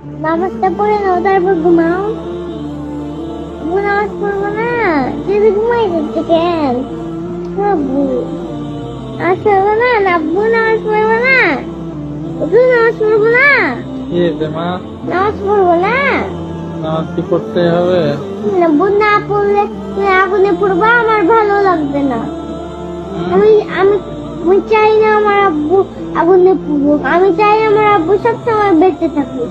নামাজটা পড়ে নাও তারপর ঘুমাও। নামাজ পড়ব না যদি ঘুমাই যাচ্ছে কেন আব্বু নামাজ পড়ব না না আব্বু নামাজ পড়ব না তুই নামাজ পড়ব না মা? নামাজ পড়ব না। নামাজ কি পড়তে হবে? আব্বু না পড়লে আগুনে পড়বা আমার ভালো লাগবে না। আমি আমি আমি চাই না আমার আব্বু আগুনে পড়ুক। আমি চাই আমার আব্বু সবসময় বেঁচে থাকুক।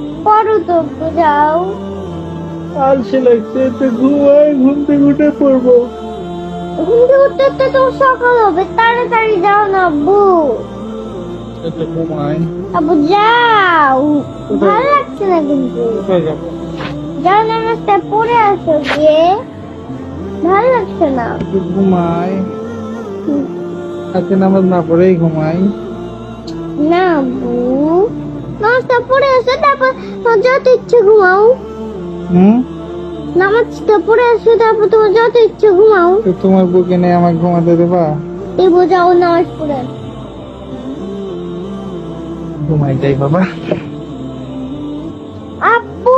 পড়ো তো একটু যাও আলসে লাগছে একটু ঘুমাই ঘুম থেকে উঠে পড়ব। ঘুম থেকে উঠতে উঠতে তো সকাল হবে তাড়াতাড়ি যাও না আব্বু। আব্বু যাও। ভালো লাগছে না কিন্তু। যাও নামাজটা পড়ে আসো গিয়ে। ভালো লাগছে না। ঘুমাই আজকে নামাজ না পড়েই ঘুমাই। না আব্বু। নামাজটা পড়ে আসো তোমার ইচ্ছে ঘুমাও। হুম? নামাজটা পড়ে আসো তারপর তোমার যত ইচ্ছে ঘুমাও। তোমার বুকে নেই আমাকে ঘুমাতে দেবা? দেবো যাও নামাজ পড়ে। ঘুমাই যাই বাবা। আপু